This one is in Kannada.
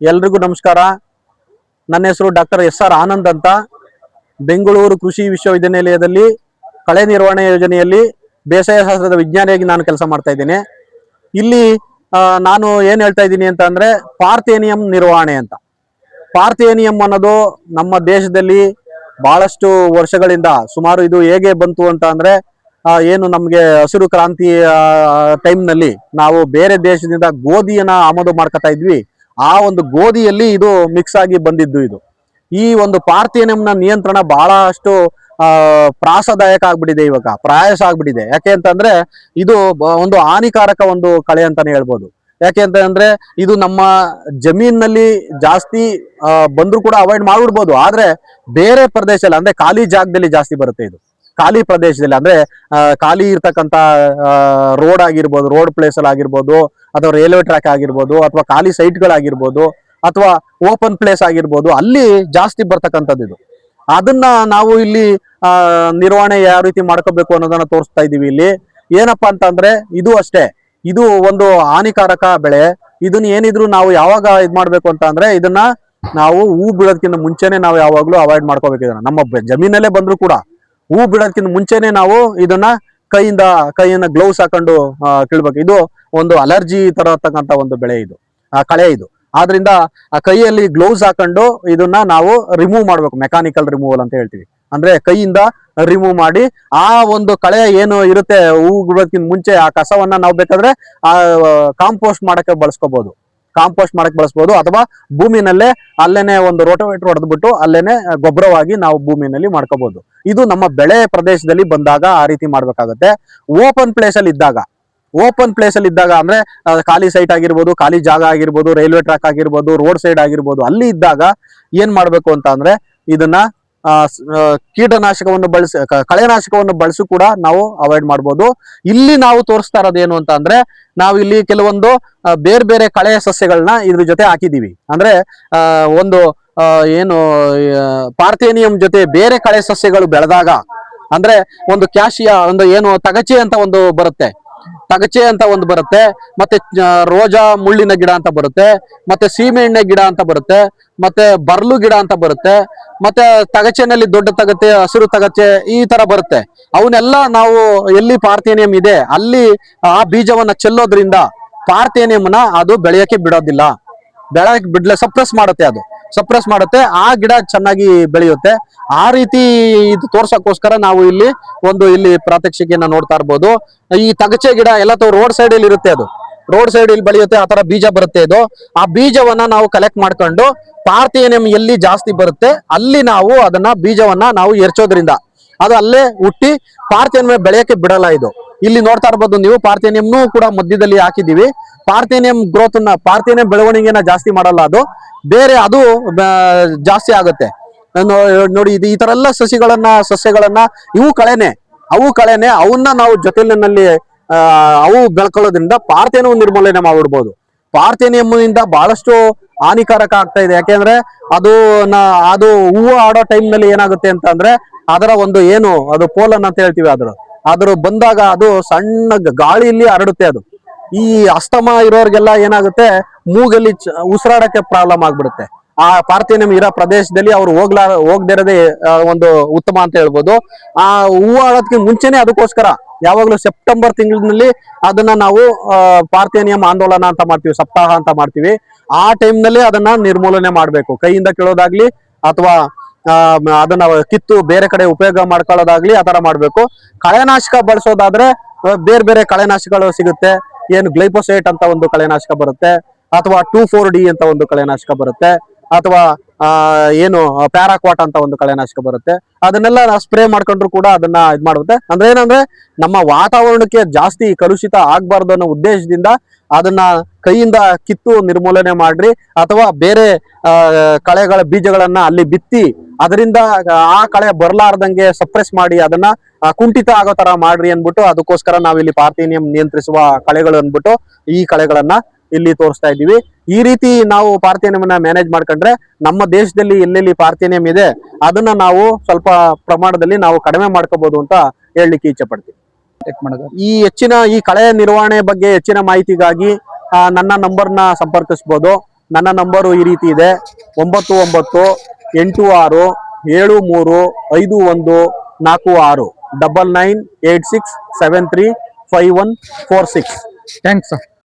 ಎಲ್ರಿಗೂ ನಮಸ್ಕಾರ. ನನ್ನ ಹೆಸರು ಡಾಕ್ಟರ್ ಎಸ್ ಆರ್ ಆನಂದ್ ಅಂತ. ಬೆಂಗಳೂರು ಕೃಷಿ ವಿಶ್ವವಿದ್ಯಾನಿಲಯದಲ್ಲಿ, ಕಳೆ ನಿರ್ವಹಣೆ ಯೋಜನೆಯಲ್ಲಿ ಬೇಸಾಯ ಶಾಸ್ತ್ರದ ವಿಜ್ಞಾನಿಯಾಗಿ ನಾನು ಕೆಲಸ ಮಾಡ್ತಾ ಇದ್ದೇನೆ. ಇಲ್ಲಿ ನಾನು ಏನು ಹೇಳ್ತಾ ಇದ್ದೀನಿ ಅಂತ ಅಂದ್ರೆ ಪಾರ್ಥೇನಿಯಂ ನಿರ್ವಹಣೆ ಅಂತ. ಪಾರ್ಥೇನಿಯಂ ಅನ್ನೋದು ನಮ್ಮ ದೇಶದಲ್ಲಿ ಬಹಳಷ್ಟು ವರ್ಷಗಳಿಂದ, ಸುಮಾರು ಇದು ಹೇಗೆ ಬಂತು ಅಂತ ಅಂದ್ರೆ ಏನು ನಮಗೆ ಹಸಿರು ಕ್ರಾಂತಿ ಟೈಮ್ನಲ್ಲಿ ನಾವು ಬೇರೆ ದೇಶದಿಂದ ಗೋಧಿಯನ್ನ ಆಮದು ಮಾಡ್ಕೊತಾ ಇದ್ವಿ. ಆ ಒಂದು ಗೋಧಿಯಲ್ಲಿ ಇದು ಮಿಕ್ಸ್ ಆಗಿ ಬಂದಿದ್ದು ಇದು. ಈ ಒಂದು ಪಾರ್ಥಿಯನಮ್ನ ನಿಯಂತ್ರಣ ಬಹಳಷ್ಟು ಪ್ರಾಸದಾಯಕ ಆಗ್ಬಿಟ್ಟಿದೆ ಇವಾಗ, ಪ್ರಾಯಸ ಆಗ್ಬಿಟ್ಟಿದೆ. ಯಾಕೆ ಅಂತಂದ್ರೆ ಇದು ಒಂದು ಹಾನಿಕಾರಕ ಒಂದು ಕಳೆ ಅಂತಾನೆ ಹೇಳ್ಬೋದು. ಯಾಕೆ ಅಂತ ಅಂದ್ರೆ ಇದು ನಮ್ಮ ಜಮೀನಿನಲ್ಲಿ ಜಾಸ್ತಿ ಬಂದರೂ ಕೂಡ ಅವಾಯ್ಡ್ ಮಾಡ್ಬಿಡ್ಬೋದು. ಆದ್ರೆ ಬೇರೆ ಪ್ರದೇಶ ಅಂದ್ರೆ ಖಾಲಿ ಜಾಗದಲ್ಲಿ ಜಾಸ್ತಿ ಬರುತ್ತೆ ಇದು. ಖಾಲಿ ಪ್ರದೇಶದಲ್ಲಿ ಅಂದ್ರೆ ಖಾಲಿ ಇರ್ತಕ್ಕಂತ ರೋಡ್ ಆಗಿರ್ಬೋದು, ರೋಡ್ ಪ್ಲೇಸ್ ಅಲ್ಲಿ ಆಗಿರ್ಬೋದು, ಅಥವಾ ರೈಲ್ವೆ ಟ್ರ್ಯಾಕ್ ಆಗಿರ್ಬೋದು, ಅಥವಾ ಖಾಲಿ ಸೈಟ್ ಗಳಾಗಿರ್ಬೋದು, ಅಥವಾ ಓಪನ್ ಪ್ಲೇಸ್ ಆಗಿರ್ಬೋದು, ಅಲ್ಲಿ ಜಾಸ್ತಿ ಬರ್ತಕ್ಕಂಥದ್ದು ಇದು. ಅದನ್ನ ನಾವು ಇಲ್ಲಿ ನಿರ್ವಹಣೆ ಯಾವ ರೀತಿ ಮಾಡ್ಕೋಬೇಕು ಅನ್ನೋದನ್ನ ತೋರಿಸ್ತಾ ಇದೀವಿ ಇಲ್ಲಿ. ಏನಪ್ಪಾ ಅಂತಂದ್ರೆ, ಇದು ಅಷ್ಟೇ. ಇದು ಒಂದು ಹಾನಿಕಾರಕ ಬೆಳೆ. ಇದನ್ನ ಏನಿದ್ರು ನಾವು ಯಾವಾಗ ಇದ್ ಮಾಡ್ಬೇಕು ಅಂತ ಅಂದ್ರೆ, ಇದನ್ನ ನಾವು ಹೂ ಬಿಡೋದಕ್ಕಿಂತ ಮುಂಚೆನೆ ನಾವು ಯಾವಾಗ್ಲೂ ಅವಾಯ್ಡ್ ಮಾಡ್ಕೋಬೇಕು ಇದನ್ನ. ನಮ್ಮ ಜಮೀನಲ್ಲೇ ಬಂದ್ರು ಕೂಡ. ಹೂ ಬಿಡೋದಕ್ಕಿಂತ ಮುಂಚೆನೆ ನಾವು ಇದನ್ನ ಕೈಯಿಂದ, ಕೈಯನ್ನ ಗ್ಲೌಸ್ ಹಾಕೊಂಡು ಕೀಳ್ಬೇಕು. ಇದು ಒಂದು ಅಲರ್ಜಿ ತರ ಇರ್ತಕ್ಕಂಥ ಒಂದು ಬೆಳೆ ಇದು. ಆ, ಕಳೆ ಇದು. ಆದ್ರಿಂದ, ಆ, ಕೈಯಲ್ಲಿ ಗ್ಲೌಸ್ ಹಾಕೊಂಡು ಇದನ್ನ ನಾವು ರಿಮೂವ್ ಮಾಡ್ಬೇಕು. ಮೆಕ್ಯಾನಿಕಲ್ ರಿಮೂವಲ್ ಅಂತ ಹೇಳ್ತೀವಿ. ಅಂದ್ರೆ ಕೈಯಿಂದ ರಿಮೂವ್ ಮಾಡಿ, ಆ ಒಂದು ಕಳೆ ಏನು ಇರುತ್ತೆ, ಹೂ ಬಿಡೋದಕ್ಕಿಂತ ಮುಂಚೆ ಆ ಕಸವನ್ನ ನಾವು ಬೇಕಾದ್ರೆ, ಆ ಕಾಂಪೋಸ್ಟ್ ಮಾಡಕ್ಕೆ ಬಳಸ್ಕೋಬಹುದು ಕಾಂಪೋಸ್ಟ್ ಮಾಡಕ್ ಬಳಸ್ಬೋದು ಅಥವಾ ಭೂಮಿನಲ್ಲೇ ಅಲ್ಲೇನೆ ಒಂದು ರೋಟೋವೇಟರ್ ಹೊಡೆದ್ಬಿಟ್ಟು ಅಲ್ಲೇನೆ ಗೊಬ್ಬರವಾಗಿ ನಾವು ಭೂಮಿನಲ್ಲಿ ಮಾಡ್ಕೋಬಹುದು ಇದು ನಮ್ಮ ಬೆಳೆ ಪ್ರದೇಶದಲ್ಲಿ ಬಂದಾಗ ಆ ರೀತಿ ಮಾಡ್ಬೇಕಾಗತ್ತೆ. ಓಪನ್ ಪ್ಲೇಸ್ ಅಲ್ಲಿ ಇದ್ದಾಗ, ಓಪನ್ ಪ್ಲೇಸ್ ಅಲ್ಲಿ ಇದ್ದಾಗ ಅಂದ್ರೆ ಖಾಲಿ ಸೈಟ್ ಆಗಿರ್ಬೋದು, ಖಾಲಿ ಜಾಗ ಆಗಿರ್ಬೋದು, ರೈಲ್ವೆ ಟ್ರ್ಯಾಕ್ ಆಗಿರ್ಬೋದು ರೋಡ್ ಸೈಡ್ ಆಗಿರ್ಬೋದು, ಅಲ್ಲಿ ಇದ್ದಾಗ ಏನ್ ಮಾಡ್ಬೇಕು ಅಂತ ಅಂದ್ರೆ ಇದನ್ನ ಕೀಟನಾಶಕವನ್ನು ಬಳಸಿ ಕಳೆನಾಶಕವನ್ನು ಬಳಸಿ ಕೂಡ ನಾವು ಅವಾಯ್ಡ್ ಮಾಡ್ಬೋದು. ಇಲ್ಲಿ ನಾವು ತೋರಿಸ್ತಾ ಇರೋದು ಏನು ಅಂತ ಅಂದ್ರೆ ನಾವು ಇಲ್ಲಿ ಕೆಲವೊಂದು ಬೇರೆ ಬೇರೆ ಕಳೆಯ ಸಸ್ಯಗಳನ್ನ ಇದ್ರ ಜೊತೆ ಹಾಕಿದೀವಿ ಅಂದ್ರೆ ಆ, ಒಂದು ಆ, ಏನು ಆ, ಪಾರ್ಥೇನಿಯಂ ಜೊತೆ ಬೇರೆ ಕಳೆ ಸಸ್ಯಗಳು ಬೆಳೆದಾಗ ಅಂದ್ರೆ ಒಂದು ಕ್ಯಾಶಿಯ ಒಂದು ಏನು ತಗಚಿ ಅಂತ ಒಂದು ಬರುತ್ತೆ. ತಗಚೆ ಅಂತ ಒಂದು ಬರುತ್ತೆ, ಮತ್ತೆ ರೋಜಾ ಮುಳ್ಳಿನ ಗಿಡ ಅಂತ ಬರುತ್ತೆ, ಮತ್ತೆ ಸೀಮೆ ಎಣ್ಣೆ ಗಿಡ ಅಂತ ಬರುತ್ತೆ, ಮತ್ತೆ ಬರ್ಲು ಗಿಡ ಅಂತ ಬರುತ್ತೆ, ಮತ್ತೆ ತಗಚೆನಲ್ಲಿ ದೊಡ್ಡ ತಗಚೆ ಹಸಿರು ತಗಚೆ ಈ ತರ ಬರುತ್ತೆ. ಅವನ್ನೆಲ್ಲ ನಾವು ಎಲ್ಲಿ ಪಾರ್ಥೇನಿಯಂ ಇದೆ, ಅಲ್ಲಿ ಆ ಬೀಜವನ್ನ ಚೆಲ್ಲೋದ್ರಿಂದ ಪಾರ್ಥೇನಿಯಂನ ಅದು ಬೆಳೆಯಕ್ಕೆ ಬಿಡೋದಿಲ್ಲ. ಬೆಳೆಯಕ್ಕೆ ಬಿಡ್ಲೆ ಸಪ್ರೆಸ್ ಮಾಡುತ್ತೆ ಅದು. ಸಪ್ರೆಸ್ ಮಾಡುತ್ತೆ. ಆ ಗಿಡ ಚೆನ್ನಾಗಿ ಬೆಳೆಯುತ್ತೆ. ಆ ರೀತಿ ಇದು ತೋರ್ಸಕ್ಕೋಸ್ಕರ ನಾವು ಇಲ್ಲಿ ಒಂದು ಇಲ್ಲಿ ಪ್ರಾತ್ಯಕ್ಷಿಕೆಯನ್ನ ನೋಡ್ತಾ ಇರ್ಬೋದು. ಈ ತಗಚೆ ಗಿಡ ಎಲ್ಲ ರೋಡ್ ಸೈಡ್ ಅಲ್ಲಿ ಇರುತ್ತೆ ಅದು. ರೋಡ್ ಸೈಡ್ ಇಲ್ಲಿ ಬೆಳೆಯುತ್ತೆ, ಆ ತರ ಬೀಜ ಬರುತ್ತೆ ಇದು. ಆ ಬೀಜವನ್ನ ನಾವು ಕಲೆಕ್ಟ್ ಮಾಡ್ಕೊಂಡು ಪಾರ್ಥೇನಿಯಂ ಎಲ್ಲಿ ಜಾಸ್ತಿ ಬರುತ್ತೆ, ಅಲ್ಲಿ ನಾವು ಅದನ್ನ ಬೀಜವನ್ನ ನಾವು ಎರ್ಚೋದ್ರಿಂದ. ಅದು ಅಲ್ಲೇ ಹುಟ್ಟಿ ಪಾರ್ಥೇನಿಯಂ ಬೆಳೆಯಕ್ಕೆ ಬಿಡಲ್ಲ ಇದು. ಇಲ್ಲಿ ನೋಡ್ತಾ ಇರ್ಬೋದು ನೀವು ಪಾರ್ಥೇನಿಯಂನು ಕೂಡ ಮಧ್ಯದಲ್ಲಿ ಹಾಕಿದ್ದೀವಿ. ಪಾರ್ಥೇನಿಯಂ ಗ್ರೋತ್ನ, ಪಾರ್ಥೇನಿಯಂ ಬೆಳವಣಿಗೆನ ಜಾಸ್ತಿ ಮಾಡಲ್ಲ ಅದು. ಬೇರೆ ಅದು ಜಾಸ್ತಿ ಆಗುತ್ತೆ. ನೋಡಿ, ಇದು ಈ ತರ ಎಲ್ಲ ಸಸಿಗಳನ್ನ, ಸಸ್ಯಗಳನ್ನ, ಇವು ಕಳೆನೆ, ಅವು ಕಳೆನೆ, ಅವನ್ನ ನಾವು ಜೊತೆಲಿನಲ್ಲಿ ಅವು ಬೆಳ್ಕೊಳ್ಳೋದ್ರಿಂದ ಪಾರ್ಥೇನಿಯಂ ನಿರ್ಮೂಲನೆ ಮಾಡ್ಬಿಡ್ಬೋದು. ಪಾರ್ಥೇನಿಯಂನಿಂದ ಬಹಳಷ್ಟು ಹಾನಿಕಾರಕ ಆಗ್ತಾ ಇದೆ. ಯಾಕೆಂದ್ರೆ ಅದು ಅದು ಹೂವು ಆಡೋ ಟೈಮ್ನಲ್ಲಿ ನಲ್ಲಿ ಏನಾಗುತ್ತೆ ಅಂತ ಅದರ ಒಂದು ಏನು, ಅದು ಪೋಲನ್ ಅಂತ ಹೇಳ್ತೀವಿ ಅದ್ರ ಅದ್ರ ಬಂದಾಗ ಅದು ಸಣ್ಣ ಗಾಳಿಯಲ್ಲಿ ಹರಡುತ್ತೆ ಅದು. ಈ ಅಸ್ತಮ ಇರೋರ್ಗೆಲ್ಲ ಏನಾಗುತ್ತೆ? ಮೂಗಲ್ಲಿ ಉಸಿರಾಡಕ್ಕೆ ಪ್ರಾಬ್ಲಮ್ ಆಗ್ಬಿಡುತ್ತೆ. ಆ ಪಾರ್ಥಿನಮ್ ಇರೋ ಪ್ರದೇಶದಲ್ಲಿ ಅವ್ರು ಹೋಗ್ಲಾ ಹೋಗ್ದಿರೋದೇ ಒಂದು ಉತ್ತಮ ಅಂತ ಹೇಳ್ಬೋದು. ಆ, ಹೂವು ಆಡೋದಕ್ಕೆ ಮುಂಚೆನೆ ಅದಕ್ಕೋಸ್ಕರ ಯಾವಾಗ್ಲೂ ಸೆಪ್ಟೆಂಬರ್ ತಿಂಗಳಿನಲ್ಲಿ ಅದನ್ನ ನಾವು ಪಾರ್ಥಿನಿಯಂ ಆಂದೋಲನ ಅಂತ ಮಾಡ್ತೀವಿ, ಸಪ್ತಾಹ ಅಂತ ಮಾಡ್ತೀವಿ. ಆ ಟೈಮ್ನಲ್ಲಿ ಅದನ್ನ ನಿರ್ಮೂಲನೆ ಮಾಡ್ಬೇಕು. ಕೈಯಿಂದ ಕೇಳೋದಾಗ್ಲಿ ಅಥವಾ ಅದನ್ನ ಕಿತ್ತು ಬೇರೆ ಕಡೆ ಉಪಯೋಗ ಮಾಡ್ಕೊಳ್ಳೋದಾಗ್ಲಿ ಆ ತರ ಮಾಡ್ಬೇಕು. ಕಳೆನಾಶಕ ಬಳಸೋದಾದ್ರೆ ಬೇರೆ ಬೇರೆ ಕಳೆನಾಶಕಗಳು ಸಿಗುತ್ತೆ. ಏನು ಗ್ಲೈಫೋಸೇಟ್ ಅಂತ ಒಂದು ಕಳೆನಾಶಕ ಬರುತ್ತೆ, ಅಥವಾ ಟೂ ಫೋರ್ ಡಿ ಅಂತ ಒಂದು ಕಳೆನಾಶಕ ಬರುತ್ತೆ, ಅಥವಾ ಏನು, ಪ್ಯಾರಾಕ್ವಾಟ್ ಅಂತ ಒಂದು ಕಳೆನಾಶಕ ಬರುತ್ತೆ. ಅದನ್ನೆಲ್ಲ ಸ್ಪ್ರೇ ಮಾಡ್ಕೊಂಡ್ರು ಕೂಡ ಅದನ್ನ ಇದ್ ಮಾಡುತ್ತೆ ಅಂದ್ರೆ ಏನಂದ್ರೆ, ನಮ್ಮ ವಾತಾವರಣಕ್ಕೆ ಜಾಸ್ತಿ ಕಲುಷಿತ ಆಗ್ಬಾರ್ದು ಅನ್ನೋ ಉದ್ದೇಶದಿಂದ ಅದನ್ನ ಕೈಯಿಂದ ಕಿತ್ತು ನಿರ್ಮೂಲನೆ ಮಾಡ್ರಿ ಅಥವಾ ಬೇರೆ ಕಳೆಗಳ ಬೀಜಗಳನ್ನ ಅಲ್ಲಿ ಬಿತ್ತಿ ಅದರಿಂದ, ಆ ಕಳೆ ಬರಲಾರ್ದಂಗೆ ಸಪ್ರೆಸ್ ಮಾಡಿ ಅದನ್ನ ಕುಂಠಿತ ಆಗೋ ತರ ಮಾಡ್ರಿ ಅನ್ಬಿಟ್ಟು ಅದಕ್ಕೋಸ್ಕರ ನಾವಿಲ್ಲಿ ಪಾರ್ಥೇನಿಯಂ ನಿಯಂತ್ರಿಸುವ ಕಳೆಗಳು ಅನ್ಬಿಟ್ಟು ಈ ಕಳೆಗಳನ್ನ ಇಲ್ಲಿ ತೋರಿಸ್ತಾ ಇದ್ದೀವಿ. ಈ ರೀತಿ ನಾವು ಪಾರ್ಥೇನಿಯಂನ ಮ್ಯಾನೇಜ್ ಮಾಡ್ಕೊಂಡ್ರೆ ನಮ್ಮ ದೇಶದಲ್ಲಿ ಎಲ್ಲೆಲ್ಲಿ ಪಾರ್ಥೇನಿಯಂ ಇದೆ ಅದನ್ನ ನಾವು ಸ್ವಲ್ಪ ಪ್ರಮಾಣದಲ್ಲಿ ನಾವು ಕಡಿಮೆ ಮಾಡ್ಕೋಬಹುದು ಅಂತ ಹೇಳಲಿಕ್ಕೆ ಇಚ್ಛೆ ಪಡ್ತೀವಿ ಚೆಕ್ ಮಾಡೋದು ಈ ಹೆಚ್ಚಿನ ಈ ಕಳೆ ನಿರ್ವಹಣೆ ಬಗ್ಗೆ ಹೆಚ್ಚಿನ ಮಾಹಿತಿಗಾಗಿ ನನ್ನ ನಂಬರ್ನ ಸಂಪರ್ಕಿಸಬಹುದು ನನ್ನ ನಂಬರು ಈ ರೀತಿ ಇದೆ. ಒಂಬತ್ತು ಒಂಬತ್ತು ಎಂಟು ಆರು ಏಳು ಮೂರು ಐದು ಒಂದು ನಾಲ್ಕು ಆರು. Double nine eight six seven three five one four six. Thanks